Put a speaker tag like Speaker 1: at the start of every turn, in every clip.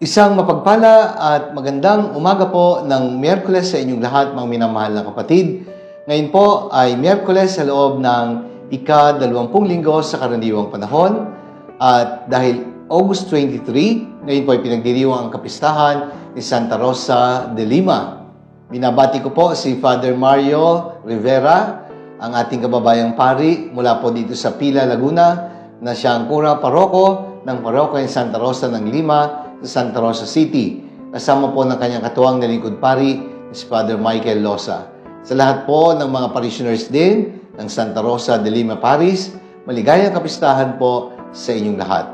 Speaker 1: Isang mapagpala at magandang umaga po ng Miyerkules sa inyong lahat, mga minamahal na kapatid. Ngayon po ay Miyerkules sa loob ng ika-dalawampung linggo sa karaniwang panahon. At dahil August 23, ngayon po ay pinagdiriwang ang kapistahan ni Santa Rosa de Lima. Binabati ko po si Father Mario Rivera, ang ating kababayang pari mula po dito sa Pila, Laguna, na siya ang kura paroko ng paroko ng Santa Rosa ng Lima sa Santa Rosa City. Kasama po ng kanyang katuwang na lingkod pari, si Father Michael Losa. Sa lahat po ng mga parishioners din ng Santa Rosa de Lima Paris, maligayang kapistahan po sa inyong lahat.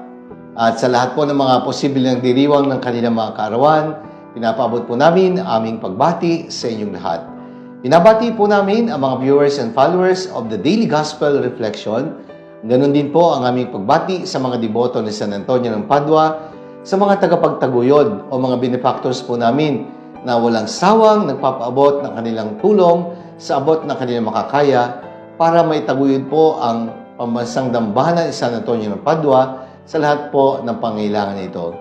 Speaker 1: At sa lahat po ng mga posibleng diriwang ng kanilang mga kaarawan, pinapaabot po namin aming pagbati sa inyong lahat. Binabati po namin ang mga viewers and followers of the Daily Gospel Reflection. Ganon din po ang aming pagbati sa mga deboto ni San Antonio ng Padua, sa mga tagapagtaguyod o mga benefactors po namin na walang sawang nagpapaabot ng kanilang tulong sa abot ng kanilang makakaya para may taguyod po ang pambansang dambana ni San Antonio ng Padua sa lahat po ng pangailangan nito.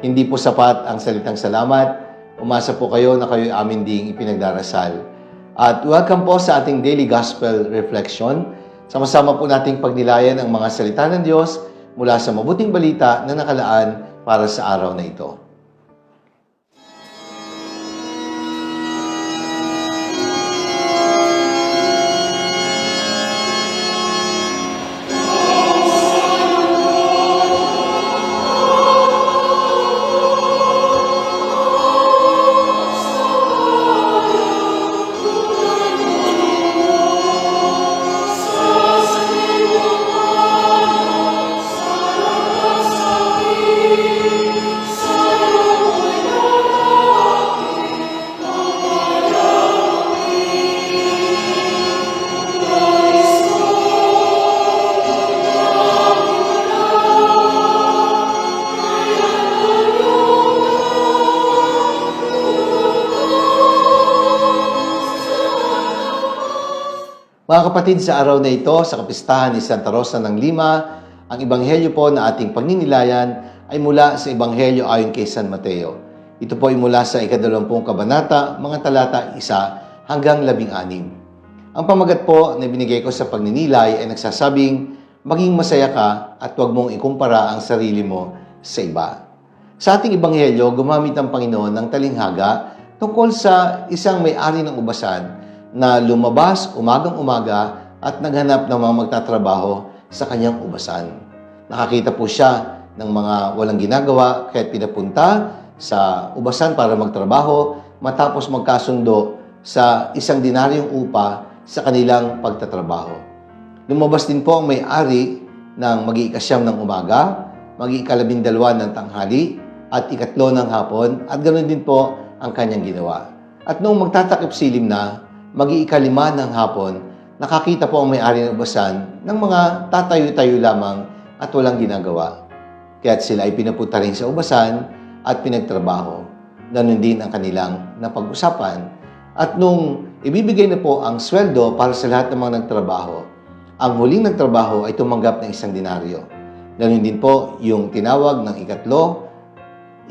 Speaker 1: Hindi po sapat ang salitang salamat. Umasa po kayo na kayo amin ding ipinagdarasal. At welcome po sa ating Daily Gospel Reflection. Sama-sama po nating pagnilayan ang mga salita ng Diyos mula sa mabuting balita na nakalaan para sa araw na ito. Mga kapatid, sa araw na ito, sa kapistahan ni Santa Rosa ng Lima, ang ebanghelyo po na ating pagninilayan ay mula sa ebanghelyo ayon kay San Mateo. Ito po ay mula sa ikadalawampung kabanata, mga talata isa hanggang labing anim. Ang pamagat po na binigay ko sa pagninilay ay nagsasabing, maging masaya ka at huwag mong ikumpara ang sarili mo sa iba. Sa ating ebanghelyo, gumamit ang Panginoon ng talinghaga tungkol sa isang may-ari ng ubasan na lumabas umagang-umaga at naghanap ng mga magtatrabaho sa kanyang ubasan. Nakakita po siya ng mga walang ginagawa kaya pinapunta sa ubasan para magtrabaho matapos magkasundo sa isang dinaryong upa sa kanilang pagtatrabaho. Lumabas din po ang may-ari ng mag-iikasyam ng umaga, mag-iikalabindalwa ng tanghali, at ikatlo ng hapon, at ganoon din po ang kanyang ginawa. At noong magtatakip silim na, mag-iikalima ng hapon, nakakita po ang may-ari ng ubasan ng mga tatayo-tayo lamang at walang ginagawa. Kaya't sila ay pinapunta rin sa ubasan at pinagtrabaho. Ganon din ang kanilang napag-usapan. At nung ibibigay na po ang sweldo para sa lahat ng mga nagtrabaho, ang huling nagtrabaho ay tumanggap ng isang dinaryo. Ganon din po yung tinawag ng ikatlo,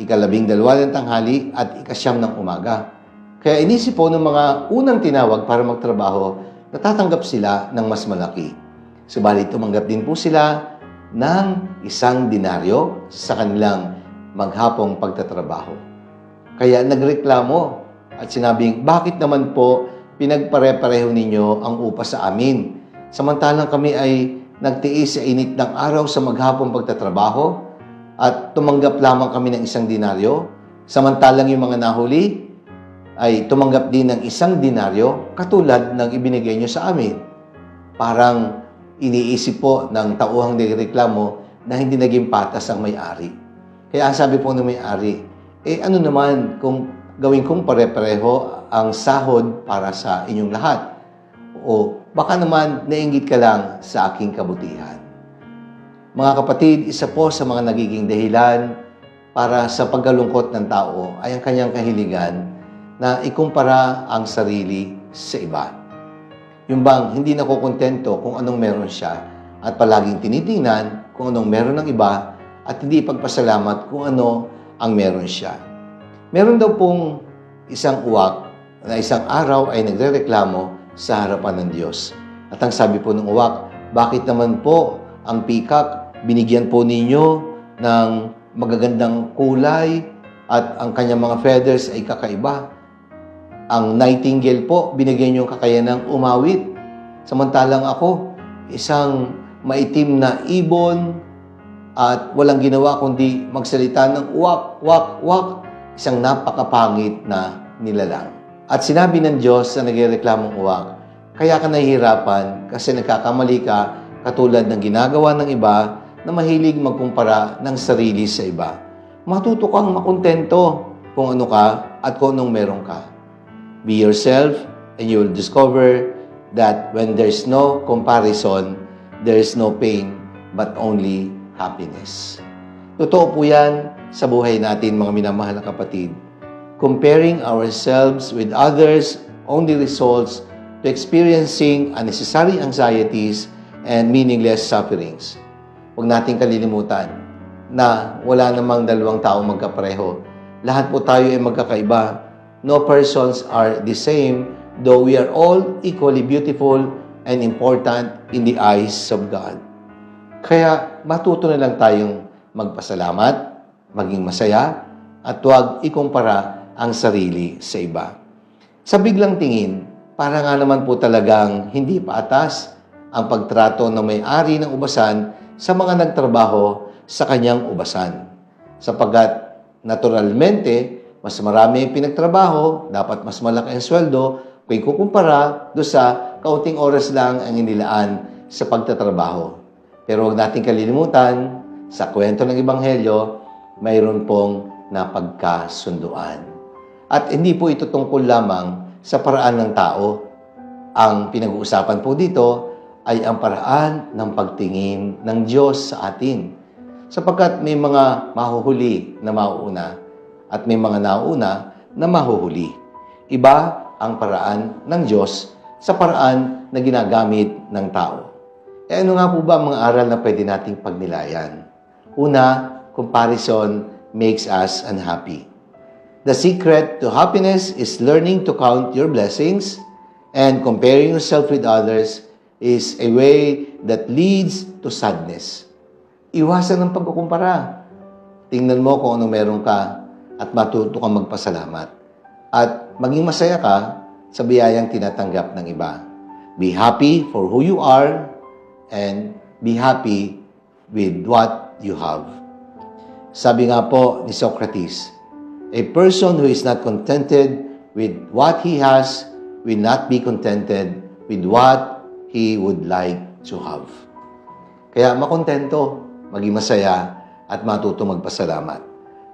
Speaker 1: ikalabing dalawa ng tanghali at ikasyam ng umaga. Kaya inisip po ng mga unang tinawag para magtrabaho, natatanggap sila ng mas malaki. Subalit tumanggap din po sila ng isang dinaryo sa kanilang maghapong pagtatrabaho. Kaya nagreklamo at sinabing, bakit naman po pinagpare-pareho ninyo ang upa sa amin? Samantalang kami ay nagtiis sa init ng araw sa maghapong pagtatrabaho at tumanggap lamang kami ng isang dinaryo, samantalang yung mga nahuli ay tumanggap din ng isang dinaryo katulad ng ibinigay nyo sa amin. Parang iniisip po ng tauhang nireklamo na hindi naging patas ang may-ari. Kaya ang sabi po ng may-ari, eh ano naman kung gawin kong pare-pareho ang sahod para sa inyong lahat? O baka naman nainggit ka lang sa aking kabutihan. Mga kapatid, isa po sa mga nagiging dahilan para sa pagkalungkot ng tao ay ang kanyang kahiligan na ikumpara ang sarili sa iba. Yung bang hindi nakokontento kung anong meron siya at palaging tinitingnan kung anong meron ng iba at hindi pagpasalamat kung ano ang meron siya. Meron daw pong isang uwak na isang araw ay nagrereklamo sa harapan ng Diyos. At ang sabi po ng uwak, bakit naman po ang peacock binigyan po ninyo ng magagandang kulay at ang kanyang mga feathers ay kakaiba? Ang nightingale po, binigyan niyo yung kakayanang umawit. Samantalang ako, isang maitim na ibon at walang ginawa kundi magsalita ng wak, wak, wak. Isang napakapangit na nilalang. At sinabi ng Diyos sa nagreklamong uwak, kaya ka nahihirapan kasi nagkakamali ka katulad ng ginagawa ng iba na mahilig magkumpara ng sarili sa iba. Matuto kang makontento kung ano ka at kung anong meron ka. Be yourself and you will discover that when there's no comparison, there is no pain, but only happiness. Totoo po yan sa buhay natin, mga minamahal na kapatid. Comparing ourselves with others only results to experiencing unnecessary anxieties and meaningless sufferings. Huwag nating kalilimutan na wala namang dalawang tao magkapareho. Lahat po tayo ay magkakaiba. No persons are the same, though we are all equally beautiful and important in the eyes of God. Kaya matuto na lang tayong magpasalamat, maging masaya, at huwag ikumpara ang sarili sa iba. Sa biglang tingin, para nga naman po talagang hindi paatas ang pagtrato ng may-ari ng ubasan sa mga nagtrabaho sa kanyang ubasan. Sapagkat naturalmente, mas marami ang pinagtrabaho, dapat mas malaki ang sweldo kung ikukumpara do sa kaunting oras lang ang inilaan sa pagtatrabaho. Pero huwag nating kalilimutan, sa kwento ng Ebanghelyo, mayroon pong napagkasunduan. At hindi po ito tungkol lamang sa paraan ng tao. Ang pinag-uusapan po dito ay ang paraan ng pagtingin ng Diyos sa atin. Sapagkat may mga mahuhuli na mauuna at may mga nauna na mahuhuli. Iba ang paraan ng Diyos sa paraan na ginagamit ng tao. E ano nga po ba ang mga aral na pwede nating pagnilayan? Una, comparison makes us unhappy. The secret to happiness is learning to count your blessings and comparing yourself with others is a way that leads to sadness. Iwasan ang pagkukumpara. Tingnan mo kung ano meron ka at matuto kang magpasalamat. At maging masaya ka sa biyayang tinatanggap ng iba. Be happy for who you are and be happy with what you have. Sabi nga po ni Socrates, a person who is not contented with what he has will not be contented with what he would like to have. Kaya makontento, maging masaya, at matuto magpasalamat.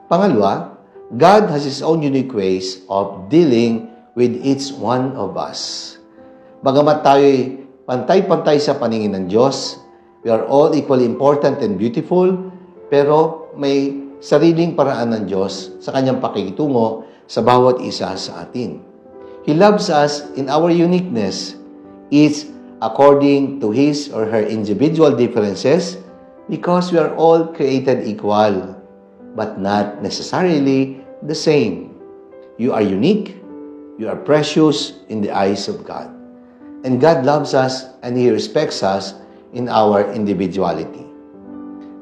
Speaker 1: Pangalawa, God has His own unique ways of dealing with each one of us. Bagamat tayo'y pantay-pantay sa paningin ng Diyos, we are all equally important and beautiful, pero may sariling paraan ng Diyos sa kanyang pakikitungo sa bawat isa sa atin. He loves us in our uniqueness, each according to his or her individual differences, because we are all created equal, but not necessarily the same. You are unique, you are precious in the eyes of God. And God loves us and He respects us in our individuality.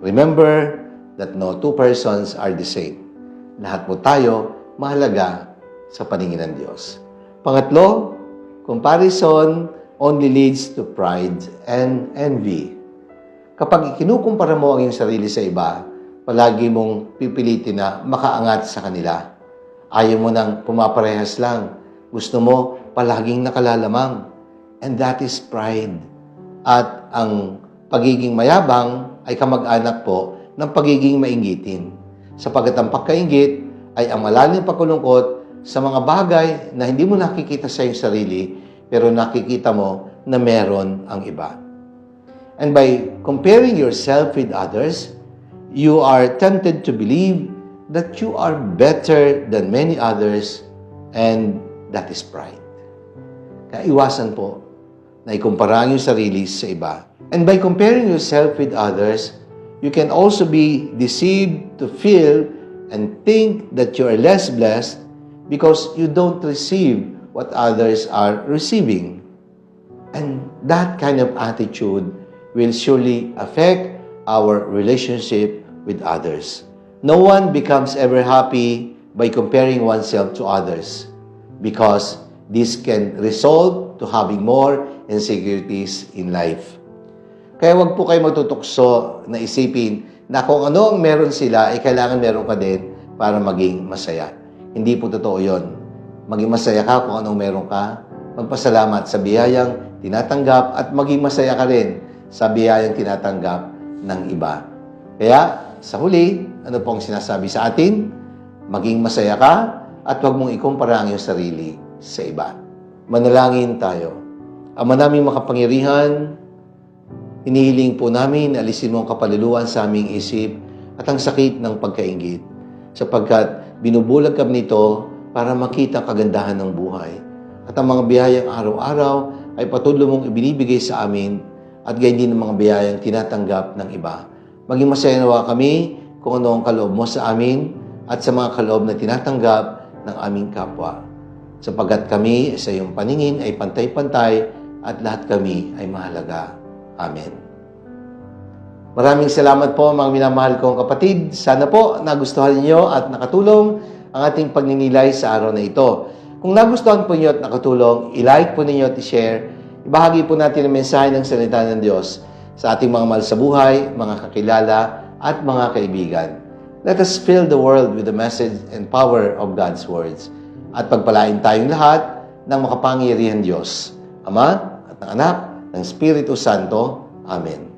Speaker 1: Remember that no two persons are the same. Lahat po tayo mahalaga sa paningin ng Diyos. Pangatlo, comparison only leads to pride and envy. Kapag ikinukumpara mo ang iyong sarili sa iba, palagi mong pipilitin na makaangat sa kanila. Ayaw mo nang pumaparehas lang. Gusto mo palaging nakalalamang. And that is pride. At ang pagiging mayabang ay kamag-anak po ng pagiging maingitin. Sapagat ang pagkaingit ay ang malalim pagkulungkot sa mga bagay na hindi mo nakikita sa iyong sarili, pero nakikita mo na meron ang iba. And by comparing yourself with others, you are tempted to believe that you are better than many others, and that is pride. Kaya iwasan po na ikumpara ang iyong sarili sa iba. And by comparing yourself with others, you can also be deceived to feel and think that you are less blessed because you don't receive what others are receiving. And that kind of attitude will surely affect our relationship with others. No one becomes ever happy by comparing oneself to others because this can result to having more insecurities in life. Kaya wag po kayo magtutukso na isipin na kung ano ang meron sila, ay kailangan meron ka din para maging masaya. Hindi po totoo yon. Maging masaya ka kung anong meron ka. Magpasalamat sa biyayang tinatanggap at maging masaya ka rin sa biyayang tinatanggap ng iba. Kaya, sa huli, ano pong sinasabi sa atin? Maging masaya ka at huwag mong ikumpara ang iyong sarili sa iba. Manalangin tayo. Ama naming makapangyarihan, Inihiling po namin na alisin mo ang kapaluluan sa aming isip at ang sakit ng pagkaingit sapagkat binubulag kami nito para makita ang kagandahan ng buhay. At ang mga biyayang araw-araw ay patuloy mong ibinibigay sa amin at gayon din ang mga biyayang tinatanggap ng iba. Maging masaya nawa kami kung ano ang kaloob mo sa amin at sa mga kaloob na tinatanggap ng aming kapwa. Sapagkat kami sa iyong paningin ay pantay-pantay at lahat kami ay mahalaga. Amen. Maraming salamat po mga minamahal kong kapatid. Sana po nagustuhan niyo at nakatulong ang ating pagninilay sa araw na ito. Kung nagustuhan po niyo at nakatulong, i-like po ninyo at i-share. Ibahagi po natin ang mensahe ng salita ng Diyos sa ating mga mahal sa buhay, mga kakilala, at mga kaibigan. Let us fill the world with the message and power of God's words. At pagpalain tayong lahat ng makapangyarihan Diyos, Ama at ng Anak ng Espiritu Santo. Amen.